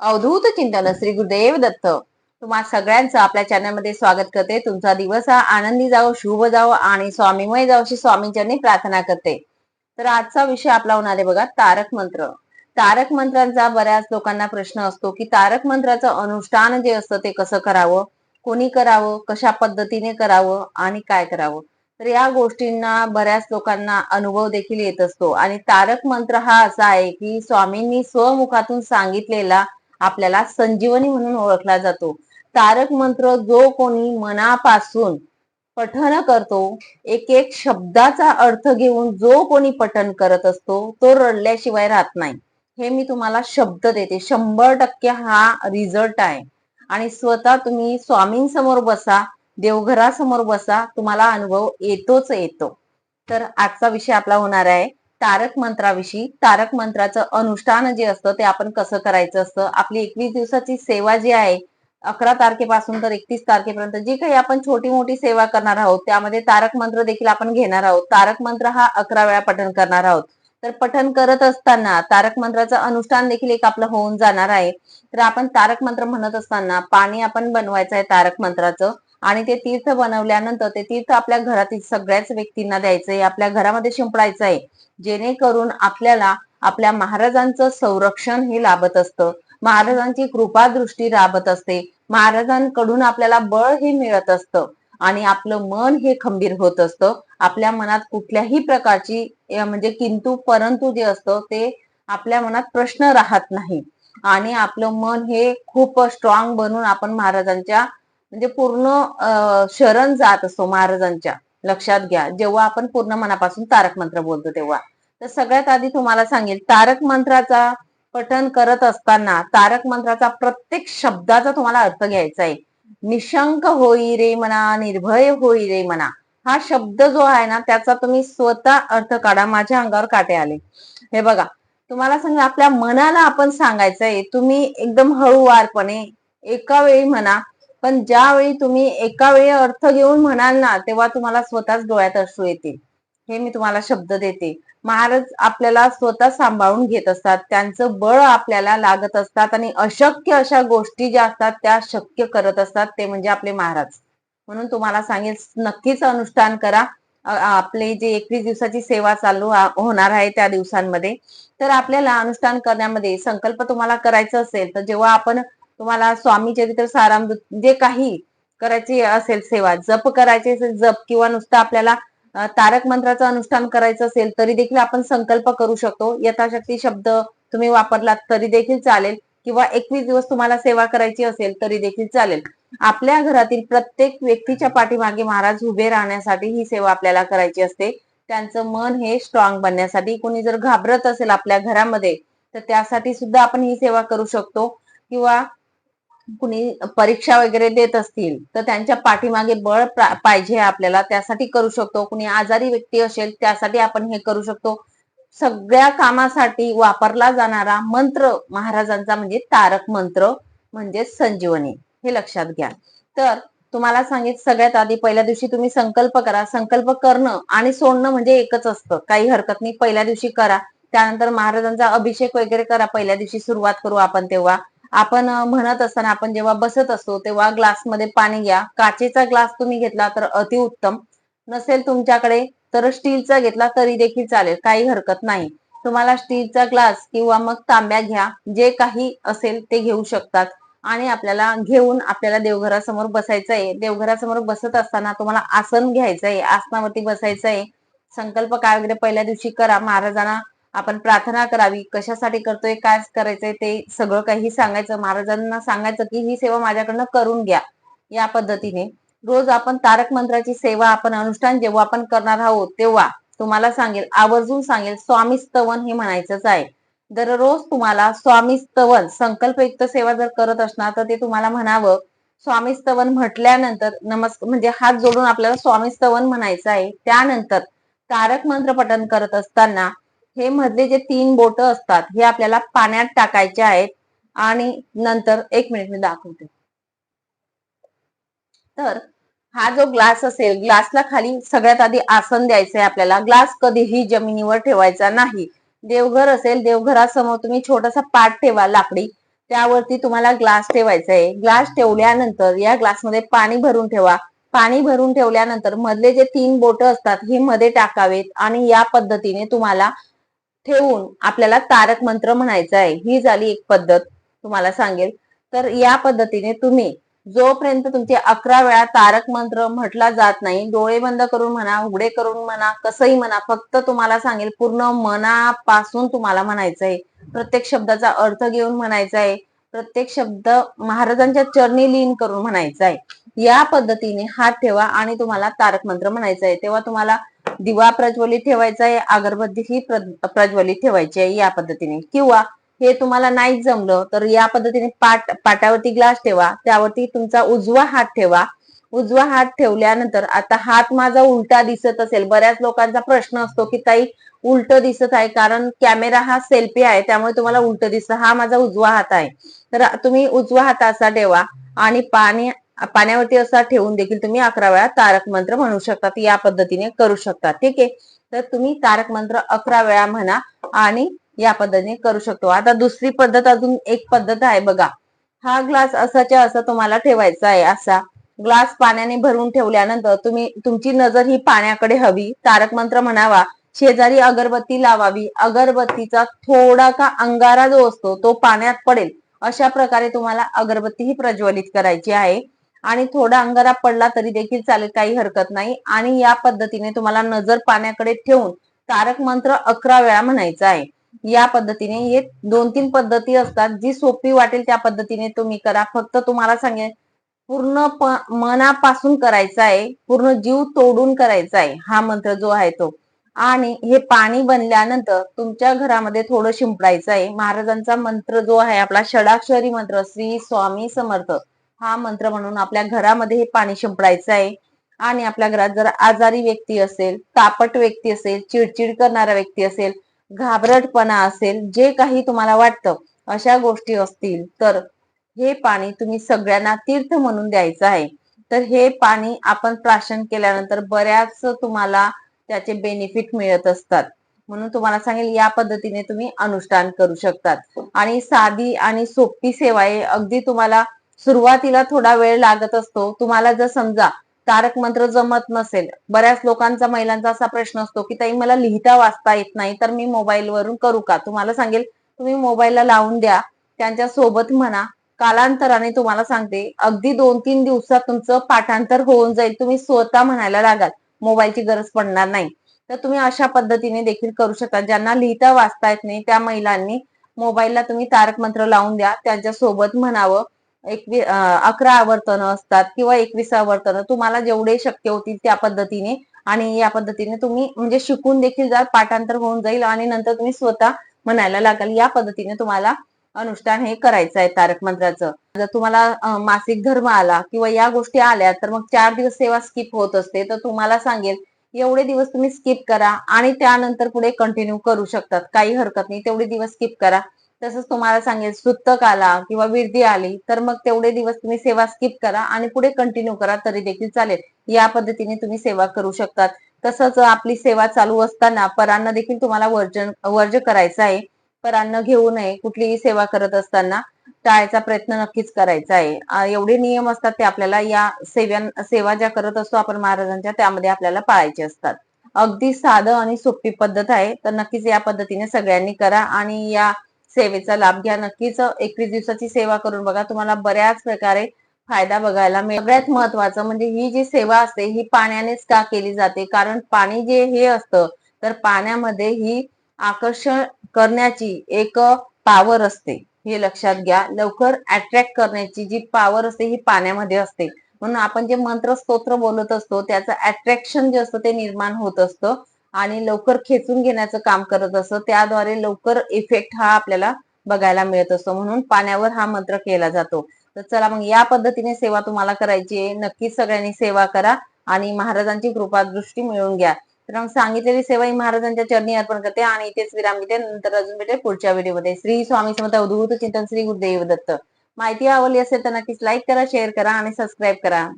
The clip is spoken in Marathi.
अवधूत चिंतन श्री गुरुदेव दत्त. तुम्हा सगळ्यांचं आपल्या चॅनलमध्ये स्वागत करते. तुमचा दिवस हा आनंदी जावो शुभ जावो आणि स्वामीमय जावो अशी स्वामींच्यांनी प्रार्थना करते. तर आजचा विषय आपला होणार आहे बघा तारक मंत्र. तारक मंत्रांचा बऱ्याच लोकांना प्रश्न असतो की तारक मंत्राचं अनुष्ठान जे असतं ते कसं करावं? कोणी करावं? कशा पद्धतीने करावं? आणि काय करावं? तर या गोष्टींना बऱ्याच लोकांना अनुभव देखील येत असतो. आणि तारक मंत्र हा असा आहे की स्वामींनी स्वमुखातून सांगितलेला आपल्याला संजीवनी म्हणून ओळखला जातो. तारक मंत्र जो कोणी मनापासून पठन करतो एक एक शब्दाचा अर्थ घेऊन जो कोणी पठन करत असतो तो रडल्याशिवाय राहत नाही. हे मी तुम्हाला शब्द देते. शंभर टक्के हा रिझल्ट आहे. आणि स्वतः तुम्ही स्वामींसमोर बसा देवघरासमोर बसा तुम्हाला अनुभव येतोच येतो. तर आजचा विषय आपला होणार आहे तारक मंत्राविषयी. तारक मंत्राचं अनुष्ठान जे असतं ते आपण कसं करायचं असतं? आपली एकवीस दिवसाची सेवा जी आहे अकरा तारखेपासून तर एकतीस तारखेपर्यंत जी काही आपण छोटी मोठी सेवा करणार आहोत त्यामध्ये तारक मंत्र देखील आपण घेणार आहोत. तारक मंत्र हा अकरा वेळा पठण करणार आहोत. तर पठण करत असताना तारक मंत्राचं अनुष्ठान देखील एक आपलं होऊन जाणार आहे. तर आपण तारक मंत्र म्हणत असताना पाणी आपण बनवायचं आहे तारक मंत्राचं. आणि ते तीर्थ बनवल्यानंतर ते तीर्थ आपल्या घरातील सगळ्याच व्यक्तींना द्यायचंय आपल्या घरामध्ये शिंपडायचं आहे जेणेकरून आपल्याला आपल्या महाराजांचं संरक्षण हे लाभत असतं. महाराजांची कृपा दृष्टी राबत असते. महाराजांकडून आपल्याला बळ हे मिळत असतं. आणि आपलं मन हे खंबीर होत असतं. आपल्या मनात कुठल्याही प्रकारची म्हणजे किंतु परंतु जे असतं ते आपल्या मनात प्रश्न राहत नाही. आणि आपलं मन हे खूप स्ट्रॉंग बनून आपण महाराजांच्या म्हणजे पूर्ण शरण जात असतो महाराजांच्या. लक्षात घ्या. जेव्हा आपण पूर्ण मनापासून तारक मंत्र बोलतो तेव्हा. तर सगळ्यात आधी तुम्हाला सांगेल तारक मंत्राचा पठन करत असताना तारक मंत्राचा प्रत्येक शब्दाचा तुम्हाला अर्थ घ्यायचा आहे. निशंक होई रे म्हणा निर्भय होई रे म्हणा हा शब्द जो आहे ना त्याचा तुम्ही स्वतः अर्थ काढा माझ्या अंगावर काटे आले. हे बघा तुम्हाला सांगा आपल्या मनाला आपण सांगायचंय तुम्ही एकदम हळूवारपणे एका वेळी म्हणा पण ज्यावेळी तुम्ही एका वेळी अर्थ घेऊन म्हणाल ना तेव्हा तुम्हाला स्वतःच डोळ्यात अश्रू येतील. हे मी तुम्हाला शब्द देते. महाराज आपल्याला स्वतः सांभाळून घेत असतात. त्यांचं बळ आपल्याला लागत असतात आणि अशक्य अशा गोष्टी ज्या असतात त्या शक्य करत असतात ते म्हणजे आपले महाराज. म्हणून तुम्हाला सांगेल नक्कीच अनुष्ठान करा. आपले जे एकवीस दिवसाची सेवा चालू होणार आहे त्या दिवसांमध्ये. तर आपल्याला अनुष्ठान करण्यामध्ये संकल्प तुम्हाला करायचा असेल तर जेव्हा आपण तुम्हाला स्वामी चरित्र सारामृत जे काही करायची असेल सेवा जप करायची असेल जप किंवा नुसतं आपल्याला तारक मंत्राचं अनुष्ठान करायचं असेल तरी देखील आपण संकल्प करू शकतो. यथाशक्ती शब्द तुम्ही वापरलात तरी देखील चालेल किंवा एकवीस दिवस तुम्हाला सेवा करायची असेल तरी देखील चालेल. आपल्या घरातील प्रत्येक व्यक्तीच्या पाठीमागे महाराज उभे राहण्यासाठी ही सेवा आपल्याला करायची असते. त्यांचं मन हे स्ट्रॉंग बनण्यासाठी. कोणी जर घाबरत असेल आपल्या घरामध्ये तर त्यासाठी सुद्धा आपण ही सेवा करू शकतो. किंवा कुणी परीक्षा वगैरे देत असतील तर त्यांच्या पाठीमागे बळ पाहिजे आपल्याला. त्यासाठी करू शकतो. कुणी आजारी व्यक्ती असेल त्यासाठी आपण हे करू शकतो. सगळ्या कामासाठी वापरला जाणारा मंत्र महाराजांचा म्हणजे तारक मंत्र म्हणजे संजीवनी. हे लक्षात घ्या. तर तुम्हाला सांगित सगळ्यात आधी पहिल्या दिवशी तुम्ही संकल्प करा. संकल्प करणं आणि सोडणं म्हणजे एकच असतं. काही हरकत नाही. पहिल्या दिवशी करा. त्यानंतर महाराजांचा अभिषेक वगैरे करा. पहिल्या दिवशी सुरुवात करू आपण तेव्हा. आपण म्हणत असताना आपण जेव्हा बसत असतो तेव्हा ग्लासमध्ये पाणी घ्या. काचेचा ग्लास तुम्ही घेतला तर अतिउत्तम नसेल तुमच्याकडे तर स्टीलचा घेतला तरी देखील चालेल काही हरकत नाही. तुम्हाला स्टीलचा ग्लास किंवा मग तांब्या घ्या जे काही असेल ते घेऊ शकतात. आणि आपल्याला घेऊन आपल्याला देवघरासमोर बसायचं आहे देवघरासमोर बसत असताना तुम्हाला आसन घ्यायचं आहे आसनावरती बसायचं आहे संकल्प काय वगैरे पहिल्या दिवशी करा. महाराजांना आपण प्रार्थना करावी कशासाठी करतोय काय करायचंय ते सगळं काही सांगायचं महाराजांना सांगायचं की ही सेवा माझ्याकडनं करून घ्या या पद्धतीने. रोज आपण तारक मंत्राची सेवा आपण अनुष्ठान जेव्हा आपण करणार आहोत तेव्हा तुम्हाला सांगेल आवर्जून सांगेल स्वामी स्तवन हे म्हणायचंच आहे. दररोज तुम्हाला स्वामी स्तवन संकल्पयुक्त सेवा जर करत असणार तर ते तुम्हाला म्हणावं स्वामी स्तवन म्हटल्यानंतर नमस्कार म्हणजे हात जोडून आपल्याला स्वामी स्तवन म्हणायचं आहे. त्यानंतर तारक मंत्र पठन करत असताना हे मधले जे तीन बोट असतात हे आपल्याला पाण्यात टाकायचे आहेत. आणि नंतर एक मिनिट मी दाखवते. तर हा जो ग्लास असेल ग्लासला खाली सगळ्यात आधी आसन द्यायचंय आपल्याला. ग्लास कधीही जमिनीवर ठेवायचा नाही. देवघर असेल देवघरासमोर तुम्ही छोटासा पाट ठेवा लाकडी. त्यावरती तुम्हाला ग्लास ठेवायचा आहे ग्लास ठेवल्यानंतर या ग्लासमध्ये पाणी भरून ठेवा. पाणी भरून ठेवल्यानंतर मधले जे तीन बोट असतात हे मध्ये टाकावेत. आणि या पद्धतीने तुम्हाला ठेवून आपल्याला तारक मंत्र म्हणायचा आहे. ही झाली एक पद्धत तुम्हाला सांगेल. तर या पद्धतीने तुम्ही जोपर्यंत तुमचे अकरा वेळा तारक मंत्र म्हटला जात नाही डोळे बंद करून म्हणा उघडे करून म्हणा कसंही म्हणा फक्त तुम्हाला सांगेल पूर्ण मनापासून तुम्हाला म्हणायचं आहे. प्रत्येक शब्दाचा अर्थ घेऊन म्हणायचा आहे. प्रत्येक शब्द महाराजांच्या चरणी लीन करून म्हणायचा आहे. या पद्धतीने हात ठेवा आणि तुम्हाला तारक मंत्र म्हणायचा आहे. तेव्हा तुम्हाला दिवा प्रज्वलित ठेवायचा आहे अगरबत्ती ही प्रज्वलित ठेवायची आहे या पद्धतीने. किंवा हे तुम्हाला नाही जमलं तर या पद्धतीने पाट पाटावरती ग्लास ठेवा त्यावरती तुमचा उजवा हात ठेवा. उजवा हात ठेवल्यानंतर आता हात माझा उलटा दिसत असेल. बऱ्याच लोकांचा प्रश्न असतो की ताई उलट दिसत आहे कारण कॅमेरा हा सेल्फी आहे त्यामुळे तुम्हाला उलट दिसत. हा माझा उजवा हात आहे. तर तुम्ही उजवा हात असा ठेवा आणि पाणी पाण्यावरती असा ठेवून देखील तुम्ही अकरा वेळा तारक मंत्र म्हणू शकता. या पद्धतीने करू शकता. ठीक आहे? तर तुम्ही तारक मंत्र अकरा वेळा म्हणा आणि या पद्धतीने करू शकतो. आता दुसरी पद्धत अजून एक पद्धत आहे बघा. हा ग्लास असाच्या असा तुम्हाला ठेवायचा आहे असा. ग्लास पाण्याने भरून ठेवल्यानंतर तुम्ही तुमची नजर ही पाण्याकडे हवी. तारक मंत्र म्हणावा शेजारी अगरबत्ती लावावी. अगरबत्तीचा थोडा का अंगारा जो असतो तो पाण्यात पडेल. अशा प्रकारे तुम्हाला अगरबत्ती ही प्रज्वलित करायची आहे. आणि थोडा अंगारा पडला तरी देखील चालेल काही हरकत नाही. आणि या पद्धतीने तुम्हाला नजर पाण्याकडे ठेवून तारक मंत्र अकरा वेळा म्हणायचा आहे. या पद्धतीने हे दोन तीन पद्धती असतात. जी सोपी वाटेल त्या पद्धतीने तुम्ही करा. फक्त तुम्हाला सांगेन पूर्ण मनापासून करायचा आहे. पूर्ण जीव तोडून करायचा आहे हा मंत्र जो आहे तो. आणि हे पाणी बनल्यानंतर तुमच्या घरामध्ये थोडं शिंपडायचं आहे. महाराजांचा मंत्र जो आहे आपला षडाक्षरी मंत्र श्री स्वामी समर्थ. हा मंत्र म्हणून आपल्या घरामध्ये हे पाणी शिंपडायचं आहे. आणि आपल्या घरात जर आजारी व्यक्ती असेल तापट व्यक्ती असेल चिडचिड करणारा व्यक्ती असेल घाबरटपणा असेल जे काही तुम्हाला वाटतं अशा गोष्टी असतील तर हे पाणी तुम्ही सगळ्यांना तीर्थ म्हणून द्यायचं आहे. तर हे पाणी आपण प्राशन केल्यानंतर बऱ्याच तुम्हाला त्याचे बेनिफिट मिळत असतात. म्हणून तुम्हाला सांगेल या पद्धतीने तुम्ही अनुष्ठान करू शकतात. आणि साधी आणि सोपी सेवा आहे. अगदी तुम्हाला सुरुवातीला थोडा वेळ लागत असतो. तुम्हाला जर समजा तारक मंत्र जमत नसेल बऱ्याच लोकांचा महिलांचा असा प्रश्न असतो की ताई मला लिहिता वाचता येत नाही तर मी मोबाईल वरून करू का? तुम्हाला सांगेल तुम्ही मोबाईलला लावून द्या त्यांच्यासोबत म्हणा कालांतराने तुम्हाला सांगते अगदी दोन तीन दिवसात तुमचं पाठांतर होऊन जाईल तुम्ही स्वतः म्हणायला लागाल मोबाईलची गरज पडणार नाही. तर तुम्ही अशा पद्धतीने देखील करू शकता. ज्यांना लिहिता वाचता येत नाही त्या महिलांनी मोबाईलला तुम्ही तारक मंत्र लावून द्या त्यांच्यासोबत म्हणावं एकवी अकरा आवर्तन असतात किंवा एकवीस आवर्तन तुम्हाला जेवढे शक्य होतील त्या पद्धतीने आणि या पद्धतीने तुम्ही म्हणजे शिकून देखील जा पाठांतर होऊन जाईल आणि नंतर तुम्ही स्वतः म्हणायला लागाल. या पद्धतीने तुम्हाला अनुष्ठान हे करायचं आहे तारक मंत्राचं. जर तुम्हाला मासिक धर्म आला किंवा या गोष्टी आल्या तर मग चार दिवस सेवा स्किप होत असते. तर तुम्हाला सांगेल एवढे दिवस तुम्ही स्किप करा आणि त्यानंतर पुढे कंटिन्यू करू शकतात. काही हरकत नाही तेवढे दिवस स्किप करा. तसंच तुम्हाला सांगेल सुत्तक आला किंवा विर्धी आली तर मग तेवढे दिवस तुम्ही सेवा स्किप करा आणि पुढे कंटिन्यू करा तरी देखील चालेल. या पद्धतीने तुम्ही सेवा करू शकतात. तसंच आपली सेवा चालू असताना परांना देखील तुम्हाला वर्जन वर्ज करायचं आहे. परांना घेऊ नये कुठलीही सेवा करत असताना. टाळायचा प्रयत्न नक्कीच करायचा आहे. एवढे नियम असतात ते आपल्याला या सेव्या सेवा ज्या करत असतो आपण महाराजांच्या त्यामध्ये आपल्याला पाळायचे असतात. अगदी साधं आणि सोपी पद्धत आहे. तर नक्कीच या पद्धतीने सगळ्यांनी करा आणि या सेवेचा लाभ घ्या. नक्कीच एकवीस दिवसाची सेवा करून बघा. तुम्हाला बऱ्याच प्रकारे फायदा बघायला मिळेल. सगळ्यात महत्वाचं म्हणजे ही जी सेवा असते ही पाण्यानेच का केली जाते? कारण पाणी जे हे असतं तर पाण्यामध्ये ही आकर्षण करण्याची एक पॉवर असते. हे लक्षात घ्या. लवकर अट्रॅक्ट करण्याची जी पॉवर असते ही पाण्यामध्ये असते. म्हणून आपण जे मंत्र स्तोत्र बोलत असतो त्याचं अट्रॅक्शन जे असतं ते निर्माण होत असतं. आणि लवकर खेचून घेण्याचं काम करत असतं त्याद्वारे लवकर इफेक्ट हा आपल्याला बघायला मिळत असतो. म्हणून पाण्यावर हा मंत्र केला जातो. तर चला मग या पद्धतीने सेवा तुम्हाला करायची आहे. नक्कीच सगळ्यांनी सेवा करा आणि महाराजांची कृपा दृष्टी मिळवून घ्या. तर मग सांगितलेली सेवा ही महाराजांच्या चरणी अर्पण करते आणि इथेच विराम घेते. नंतर अजून भेटेल पुढच्या व्हिडिओमध्ये. श्री स्वामी समर्थ अवधूत चिंतन श्री गुरुदेव दत्त. माहिती आवडली असेल तर नक्कीच लाईक करा शेअर करा आणि सबस्क्राईब करा.